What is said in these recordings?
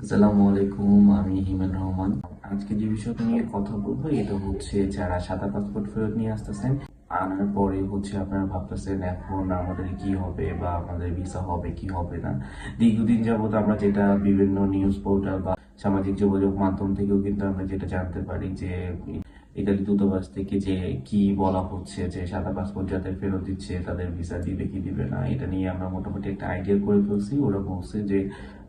আসসালামু আলাইকুম, আমি হিমেল রহমান। আজকে যে নিয়ে কথা বলব, এটা হচ্ছে যারা সাদা পাসপোর্ট ফেরত নিয়ে আসতেছেন, আনার পরে হচ্ছে আপনারা ভাবতেছেন, এখন আমাদের কি হবে বা আমাদের ভিসা হবে, কি হবে না? দীর্ঘদিন যাবত আমরা যেটা বিভিন্ন নিউজ পোর্টাল বা সামাজিক যোগাযোগ মাধ্যম থেকেও কিন্তু আমরা যেটা জানতে পারি যে ইতালি দূতাবাস থেকে যে কি বলা হচ্ছে যে সাদা পাসপোর্ট যাদের ফেরত দিচ্ছে, তাদের ভিসা দিবে কি দিবে না, এটা নিয়ে আমরা মোটামুটি একটা আইডিয়া করে ফেলছি। ওরা বলছে যে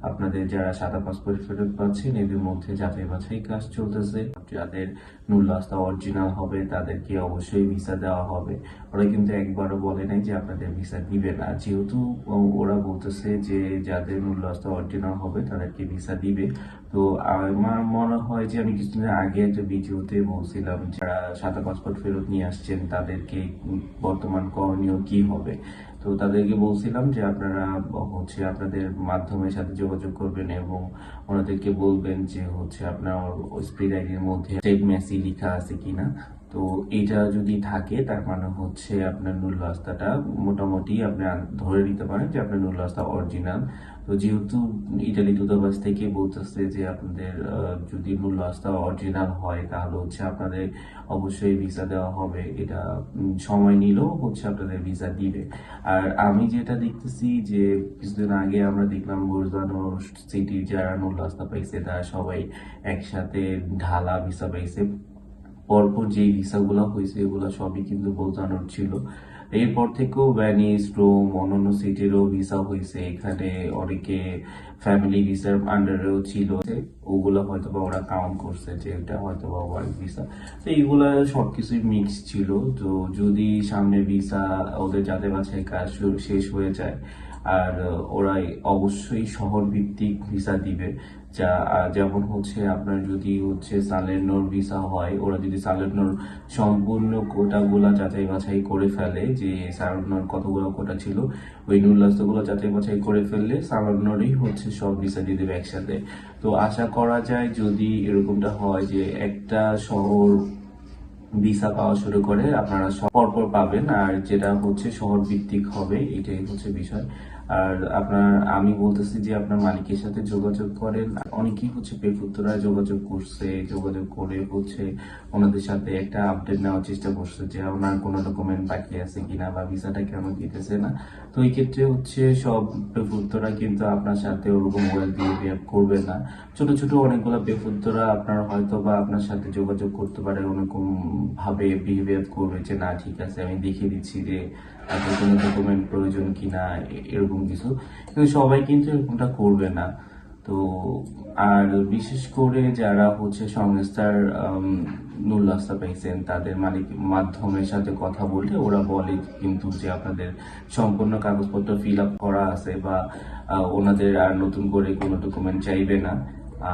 আপনাদের যারা সাদা পাসপোর্ট ফেরত পাচ্ছেন, এদের মধ্যে যাচাই বাছাই কাজ চলতেছে। যাদের নুল রাস্তা অরিজিনাল হবে, তাদেরকে অবশ্যই ভিসা দেওয়া হবে। ওরা কিন্তু একবারও বলে নাই যে আপনাদের ভিসা দিবে না। যেহেতু ওরা বলতেছে যে যাদের নুল রাস্তা অরিজিনাল হবে, তাদেরকে ভিসা দিবে। তো আমার মনে হয় যে আমি কিছুদিন আগে একটা ভিডিওতে বলছিলাম, যারা সাদা পাসপোর্ট ফেরত নিয়ে আসছেন, তাদেরকে বর্তমান করণীয় কি হবে? তো তাদেরকে বলছিলাম যে আপনারা, হচ্ছে আপনাদের মাধ্যমের সাথে যোগাযোগ করবেন এবং ওনাদেরকে বলবেন যে হচ্ছে আপনার স্পিড আইডির মধ্যে টেক মেসি লেখা আছে কিনা। তো এটা যদি থাকে, তার মানে হচ্ছে আপনার নুল রাস্তাটা মোটামুটি আপনি ধরে নিতে পারেন যে আপনার নুল রাস্তা অরিজিনাল তো যেহেতু ইটালি দূতাবাস থেকে বলতেছে যে আপনাদের যদি নুল রাস্তা অরিজিনাল হয়, তাহলে হচ্ছে আপনাদের অবশ্যই ভিসা দেওয়া হবে। এটা সময় নিলেও হচ্ছে আপনাদের ভিসা দিবে। আর আমি যেটা দেখতেছি যে কিছুদিন আগে আমরা দেখলাম বুরজানো সিটির যারা নুল রাস্তা পাইছে, তারা সবাই একসাথে ঢালা ভিসা পাইছে। পরপর যে ভিসাগুলো হয়েছে, এগুলো সবই কিন্তু বোঝানোর ছিল। এরপর থেকেও ভ্যানিস রোম অন্যান্য সিটিরও ভিসা হয়েছে। এখানে অনেকে ফ্যামিলি ভিসার আন্ডারেও ছিল। ওগুলো হয়তো বা ওরা কাউন্ট করছে যে এটা হয়তো বা ওয়ার্ক ভিসা তো এইগুলা সবকিছুই মিক্স ছিল। তো যদি সামনে ভিসা ওদের যাদের বাছাই কাজ শেষ হয়ে যায়, আর ওরা অবশ্যই শহর ভিত্তিক ভিসা দিবে যা যেমন হচ্ছে আপনার যদি হচ্ছে সালেনোর ভিসা হয়, ওরা যদি সালেনোর সম্পূর্ণ কোটাগুলা যাচাই বাছাই করে ফেলে যে সালেনোর কতগুলো কোটা ছিল, ওই নুল্লাসগুলো যাচাই বাছাই করে ফেললে সালেনোরই হচ্ছে সব ভিসা দিয়ে দেবে একসাথে। তো আশা করা যায় যদি এরকমটা হয় যে একটা শহর ভিসা পাওয়া শুরু করে, আপনারা সব পরপর পাবেন, আর যেটা হচ্ছে শহর ভিত্তিক হবে, এটাই হচ্ছে বিষয়। আর আপনার, আমি বলতেছি যে আপনার মালিকের সাথে যোগাযোগ করেন। অনেকেই হচ্ছে পেপুত্তরায় যোগাযোগ করছে, যোগাযোগ করে হচ্ছে ওনাদের সাথে একটা আপডেট নেওয়ার চেষ্টা করছে যে ওনার কোনো ডকুমেন্ট বাকি আছে কিনা বা ভিসাটা কেন দিতেছে না। তো এই ক্ষেত্রে হচ্ছে সব পেপুত্তরা কিন্তু আপনার সাথে ওরকম ওয়েল বিহেভিয়ার করবে না। ছোট ছোট অনেকগুলো বেফুদ্দরা আপনার হয়তো বা আপনার সাথে যোগাযোগ করতে পারে, ওরকম ভাবে বিহেভিয়ার করবে যে, না, ঠিক আছে, আমি দেখিয়ে দিচ্ছি যে আপনার কোনো ডকুমেন্ট প্রয়োজন কিনা এ- এরকম কিছু। কিন্তু সবাই কিন্তু এরকমটা করবে না। তো আর বিশেষ করে যারা হচ্ছে সংস্থার আম, নুল রাস্তা পাইছেন তাদের মালিক মাধ্যমের সাথে কথা বললে ওরা বলে কিন্তু যে আপনাদের সম্পূর্ণ কাগজপত্র ফিল আপ করা আছে বা ওনাদের আর নতুন করে কোনো ডকুমেন্ট চাইবে না।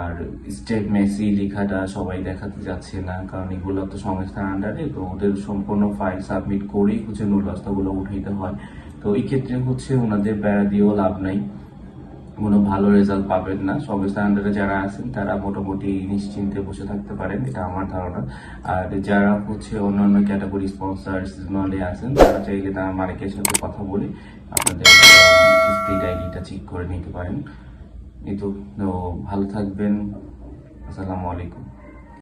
আর স্টেট মেসি লেখাটা সবাই দেখাতে যাচ্ছে না কারণ এগুলো তো সংস্থার আন্ডারে তো ওদের সম্পূর্ণ ফাইল সাবমিট করেই হচ্ছে নুল রাস্তাগুলো উঠাইতে হয়। তো এই ক্ষেত্রে হচ্ছে ওনাদের বেড়া দিয়েও লাভ নাই। কোনো ভালো রেজাল্ট পাবেন না। সংস্থার আন্ডারে যারা আছেন, তারা মোটামুটি নিশ্চিন্তে বসে থাকতে পারেন, এটা আমার ধারণা। আর যারা হচ্ছে অন্যান্য ক্যাটাগরি স্পন্সার সিজনালে আছেন, তারা চাইলে তারা মালিকের সাথে কথা বলে আপনাদের স্প্রিট আইডিটা চেক করে নিতে পারেন। এই তো ভালো থাকবেন। আসসালামু আলাইকুম।